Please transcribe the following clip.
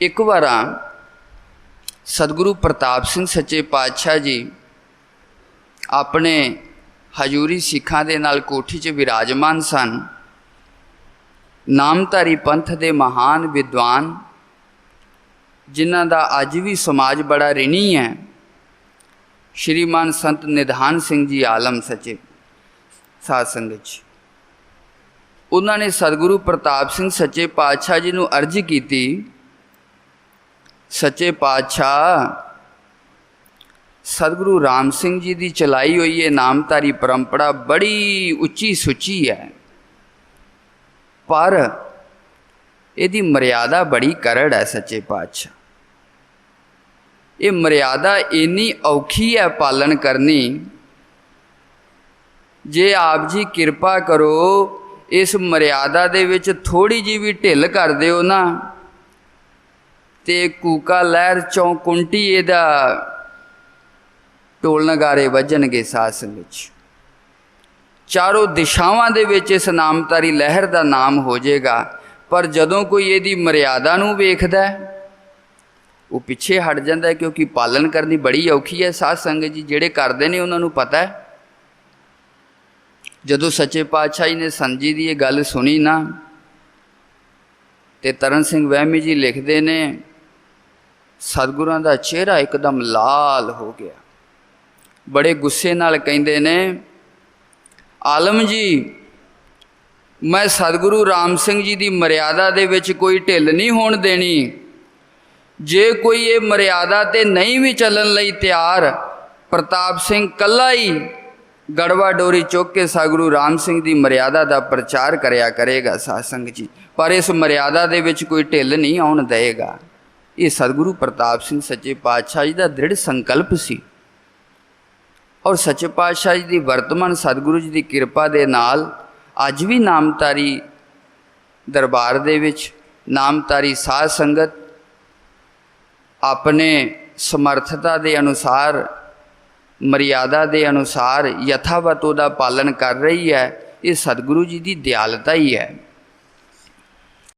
ਇੱਕ ਵਾਰਾਂ ਸਤਿਗੁਰੂ ਪ੍ਰਤਾਪ ਸਿੰਘ ਸੱਚੇ ਪਾਤਸ਼ਾਹ ਜੀ ਆਪਣੇ ਹਜੂਰੀ ਸਿੱਖਾਂ ਦੇ ਨਾਲ ਕੋਠੀ 'ਚ ਵਿਰਾਜਮਾਨ ਸਨ। ਨਾਮਧਾਰੀ ਪੰਥ ਦੇ ਮਹਾਨ ਵਿਦਵਾਨ, ਜਿਨ੍ਹਾਂ ਦਾ ਅੱਜ ਵੀ ਸਮਾਜ ਬੜਾ ਰਿਣੀ ਹੈ, ਸ਼੍ਰੀਮਾਨ ਸੰਤ ਨਿਧਾਨ ਸਿੰਘ ਜੀ ਆਲਮ ਸੱਚੇ ਸਾਧ ਸੰਗਤ ਜੀ ਉਹਨਾਂ ਨੇ ਸਤਿਗੁਰੂ ਪ੍ਰਤਾਪ ਸਿੰਘ ਸੱਚੇ ਪਾਤਸ਼ਾਹ ਜੀ ਨੂੰ ਅਰਜ਼ ਕੀਤੀ ਸੱਚੇ ਪਾਤਸ਼ਾਹ, ਸਤਿਗੁਰੂ ਰਾਮ ਸਿੰਘ ਜੀ ਦੀ ਚਲਾਈ ਹੋਈ ਇਹ ਨਾਮਧਾਰੀ ਪਰੰਪਰਾ ਬੜੀ ਉੱਚੀ ਸੁੱਚੀ ਹੈ। ਪਰ ਇਹਦੀ ਮਰਿਆਦਾ ਬੜੀ ਕਰੜ ਹੈ ਸੱਚੇ ਪਾਤਸ਼ਾਹ। ਇਹ ਮਰਿਆਦਾ ਇੰਨੀ ਔਖੀ ਹੈ ਪਾਲਣ ਕਰਨੀ, ਜੇ ਆਪ ਜੀ ਕਿਰਪਾ ਕਰੋ, ਇਸ ਮਰਿਆਦਾ ਦੇ ਵਿੱਚ ਥੋੜੀ ਜੀ ਵੀ ਢਿੱਲ ਕਰ ਦਿਓ ਨਾ ਤੇ ਕੂਕਾ ਲਹਿਰ ਚੋਂ ਇਹਦਾ ਢੋਲ ਨਗਾਰੇ ਵੱਜਣਗੇ ਸਾਸਨ ਵਿੱਚ। ਚਾਰੋਂ ਦਿਸ਼ਾਵਾਂ ਦੇ ਵਿੱਚ ਇਸ ਨਾਮਤਾਰੀ ਲਹਿਰ ਦਾ ਨਾਮ ਹੋ ਜਾਏਗਾ, ਪਰ ਜਦੋਂ ਕੋਈ ਇਹਦੀ ਮਰਿਆਦਾ ਨੂੰ ਵੇਖਦਾ ਉਹ ਪਿੱਛੇ ਹਟ ਜਾਂਦਾ ਕਿਉਂਕਿ ਪਾਲਣ ਕਰਨੀ ਬੜੀ ਔਖੀ ਹੈ। ਸਾਧ ਸੰਗਤ ਜੀ ਜਿਹੜੇ ਕਰਦੇ ਨੇ ਉਹਨਾਂ ਨੂੰ ਪਤਾ ਹੈ। ਜਦੋਂ ਸੱਚੇ ਪਾਤਸ਼ਾਹ ਜੀ ਨੇ ਸੰਜੀ ਦੀ ਇਹ ਗੱਲ ਸੁਣੀ ਨਾ, ਤੇ ਤਰਨ ਸਿੰਘ ਵਹਿਮੀ ਜੀ ਲਿਖਦੇ ਨੇ ਸਤਿਗੁਰਾਂ ਦਾ ਚਿਹਰਾ ਇੱਕਦਮ ਲਾਲ ਹੋ ਗਿਆ। ਬੜੇ ਗੁੱਸੇ ਨਾਲ ਕਹਿੰਦੇ ਨੇ, ਆਲਮ ਜੀ, ਮੈਂ ਸਤਿਗੁਰੂ ਰਾਮ ਸਿੰਘ ਜੀ ਦੀ ਮਰਿਆਦਾ ਦੇ ਵਿੱਚ ਕੋਈ ਢਿੱਲ ਨਹੀਂ ਹੋਣ ਦੇਣੀ। ਜੇ ਕੋਈ ਇਹ ਮਰਿਆਦਾ ਤੇ ਨਹੀਂ ਵੀ ਚੱਲਣ ਲਈ ਤਿਆਰ, ਪ੍ਰਤਾਪ ਸਿੰਘ ਕੱਲਾ ਹੀ ਗੜਵਾ ਡੋਰੀ ਚੁੱਕ ਕੇ ਸਤਿਗੁਰੂ ਰਾਮ ਸਿੰਘ ਦੀ ਮਰਿਆਦਾ ਦਾ ਪ੍ਰਚਾਰ ਕਰਿਆ ਕਰੇਗਾ, ਸਾਧ ਸੰਗਤ ਜੀ। ਪਰ ਇਸ ਮਰਿਆਦਾ ਦੇ ਵਿੱਚ ਕੋਈ ਢਿੱਲ ਨਹੀਂ ਆਉਣ ਦੇਗਾ ਇਹ ਸਤਿਗੁਰੂ ਪ੍ਰਤਾਪ ਸਿੰਘ ਸੱਚੇ ਪਾਤਸ਼ਾਹ ਜੀ ਦਾ ਦ੍ਰਿੜ ਸੰਕਲਪ ਸੀ। ਔਰ ਸੱਚੇ ਪਾਤਸ਼ਾਹ ਜੀ ਦੀ ਵਰਤਮਾਨ ਸਤਿਗੁਰੂ ਜੀ ਦੀ ਕਿਰਪਾ ਦੇ ਨਾਲ ਅੱਜ ਵੀ ਨਾਮਤਾਰੀ ਦਰਬਾਰ ਦੇ ਵਿੱਚ ਨਾਮਤਾਰੀ ਸਾਧ ਸੰਗਤ ਆਪਣੇ ਸਮਰਥਤਾ ਦੇ ਅਨੁਸਾਰ, ਮਰਿਆਦਾ ਦੇ ਅਨੁਸਾਰ ਯਥਾਵਤ ਉਹਦਾ ਪਾਲਨ ਕਰ ਰਹੀ ਹੈ। ਇਹ ਸਤਿਗੁਰੂ ਜੀ ਦੀ ਦਿਆਲਤਾ ਹੀ ਹੈ।